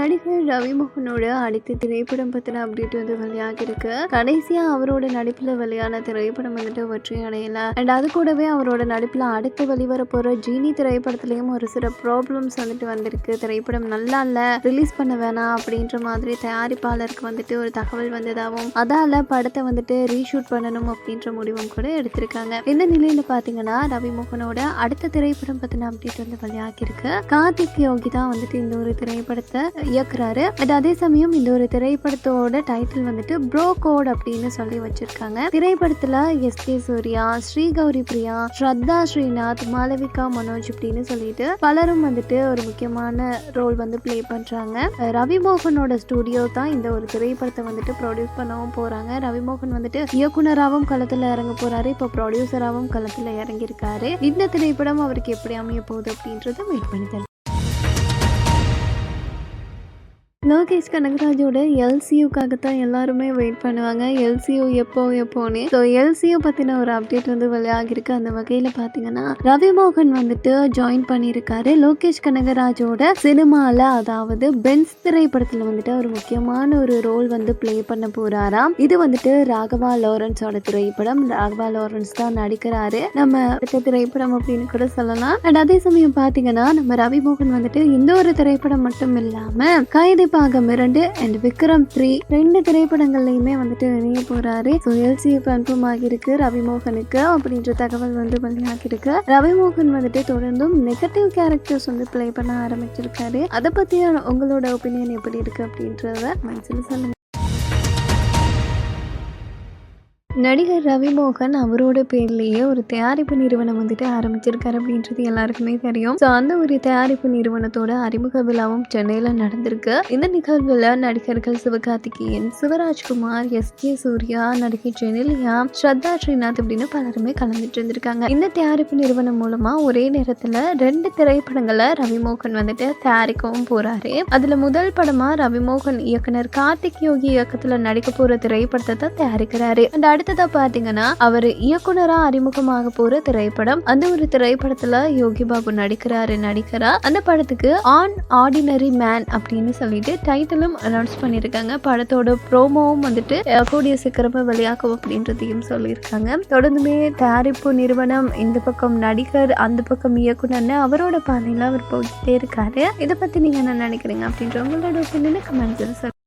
நடிகர் ரவிமோகனோட அடுத்த திரைப்படம் பத்தின அப்டேட் வந்து வெளியாகிருக்கு கடைசியாக கடைசியா அவரோட நடிப்புல வெளியான திரைப்படம் வந்துட்டு வெற்றி அடையல. அண்ட் அது கூடவே அவரோட நடிப்புல அடுத்து வெளிவர போற ஜீனி திரைப்படத்திலயும் ஒரு சில ப்ராப்ளம்ஸ் வந்துட்டு வந்திருக்கு. திரைப்படம் நல்லா இல்ல ரிலீஸ் பண்ண வேணாம் அப்படின்ற மாதிரி தயாரிப்பாளருக்கு வந்துட்டு ஒரு தகவல் வந்ததாகவும் அதால படத்தை வந்துட்டு ரீஷூட் பண்ணணும் அப்படின்ற முடிவும் கூட எடுத்திருக்காங்க. இந்த நிலையில பாத்தீங்கன்னா ரவிமோகனோட அடுத்த திரைப்படம் பத்தின அப்டேட் வந்து வெளியாகிருக்கு கார்த்திக் யோகி தான் வந்துட்டு இந்த ஒரு திரைப்படத்தை இயக்குறாரு. பட் அதே சமயம் இந்த ஒரு திரைப்படத்தோட டைட்டில் வந்துட்டு ப்ரோ கோட் அப்படின்னு சொல்லி வச்சிருக்காங்க. திரைப்படத்துல எஸ் கே சூர்யா ஸ்ரீ கௌரி பிரியா ஸ்ரத்தா ஸ்ரீநாத் மாளவிகா மனோஜ் அப்படின்னு சொல்லிட்டு பலரும் வந்துட்டு ஒரு முக்கியமான ரோல் வந்து ப்ளே பண்றாங்க. ரவி மோகனோட ஸ்டுடியோ தான் இந்த ஒரு திரைப்படத்தை வந்துட்டு ப்ரொடியூஸ் பண்ணவும் போறாங்க. ரவிமோகன் வந்துட்டு இயக்குனராகவும் களத்துல இறங்க போறாரு. இப்போ ப்ரொடியூசராகவும் களத்துல இறங்கியிருக்காரு. இந்த திரைப்படம் அவருக்கு எப்படி அமைய போகுது அப்படின்றத வெயிட் பண்ணி லோகேஷ் கனகராஜோட எல்சியூக்காக தான் எல்லாருமே வெயிட் பண்ணுவாங்க. எல்சியூ எப்போ எப்போன்னு. ஸோ எல்சியூ பற்றின ஒரு அப்டேட் வந்து வெளியாகிருக்கு. அந்த வகையில் பார்த்தீங்கன்னா ரவிமோகன் வந்துட்டு ஜாயின் பண்ணியிருக்காரு. லோகேஷ் கனகராஜோட சினிமாவில் அதாவது பென்ஸ் திரைப்படத்தில் வந்துட்டு ஒரு முக்கியமான ஒரு ரோல் வந்து ப்ளே பண்ண போகிறாராம் இது வந்துட்டு ராகவா லாரன்ஸோட திரைப்படம். ராகவா லாரன்ஸ் தான் நடிக்கிறாரு. நம்ம அடுத்த திரைப்படம் அப்படின்னு கூட சொல்லலாம். அண்ட் அதே சமயம் பார்த்தீங்கன்னா நம்ம ரவிமோகன் வந்துட்டு இந்த ஒரு திரைப்படம் மட்டும் இல்லாமல் கைது பாகம் இரண்டு அண்ட் விக்ரம் த்ரீ ரெண்டு திரைப்படங்கள்லையுமே வந்துட்டு இணைய போறாரு. ஸோ எல்சி கன்ஃபார்ம் ஆகியிருக்கு ரவிமோகனுக்கு அப்படின்ற தகவல் வந்து வெளியாகிருக்கு ரவிமோகன் வந்துட்டு தொடர்ந்தும் நெகட்டிவ் கேரக்டர்ஸ் வந்து ப்ளே பண்ண ஆரம்பிச்சிருக்காரு. அதை பத்தி உங்களோட ஒப்பீனியன் எப்படி இருக்கு அப்படின்றத மனசில் சொல்லுங்க. நடிகர் ரவிமோகன் அவரோட பேர்லேயே ஒரு தயாரிப்பு நிறுவனம் வந்துட்டு ஆரம்பிச்சிருக்காரு அப்படின்றது எல்லாருக்குமே தெரியும். ஸோ அந்த ஒரு தயாரிப்பு நிறுவனத்தோட அறிமுக விழாவும் சென்னையில் நடந்திருக்கு. இந்த நிகழ்வில் நடிகர்கள் சிவகார்த்திகேயன் சிவராஜ்குமார் எஸ் கே சூர்யா நடிகை ஜெனிலியா ஸ்ரத்தா ஸ்ரீநாத் அப்படின்னு பலருமே கலந்துட்டு இருந்திருக்காங்க. இந்த தயாரிப்பு நிறுவனம் மூலமா ஒரே நேரத்தில் ரெண்டு திரைப்படங்களை ரவிமோகன் வந்துட்டு தயாரிக்கவும் போறாரு. அதுல முதல் படமா ரவிமோகன் இயக்குனர் கார்த்திக் யோகி இயக்கத்துல நடிக்க போற திரைப்படத்தை தான் தயாரிக்கிறாரு. அந்த அடுத்ததா பாத்தீங்கன்னா அவர் இயக்குனரா அறிமுகமாக போற திரைப்படம். அந்த ஒரு திரைப்படத்துல யோகி பாபு நடிக்கிறாரு நடிக்கிறா அந்த படத்துக்கு ஆன் ஆர்டினரி மேன் அப்படின்னு சொல்லிட்டு டைட்டிலும் அனௌன்ஸ் பண்ணியிருக்காங்க. படத்தோட ப்ரோமோவும் வந்துட்டு கூடிய சீக்கிரமா வெளியாகும் அப்படின்றதையும் சொல்லியிருக்காங்க. தொடர்ந்துமே தயாரிப்பு நிறுவனம் இந்த பக்கம் நடிகர் அந்த பக்கம் இயக்குனர்னு அவரோட பாதையில அவர் போயிட்டே இருக்காரு. இதை பத்தி நீங்க என்ன நினைக்கிறீங்க அப்படின்ற உங்களோட ஒப்பீனியனை கமெண்ட்ஸில்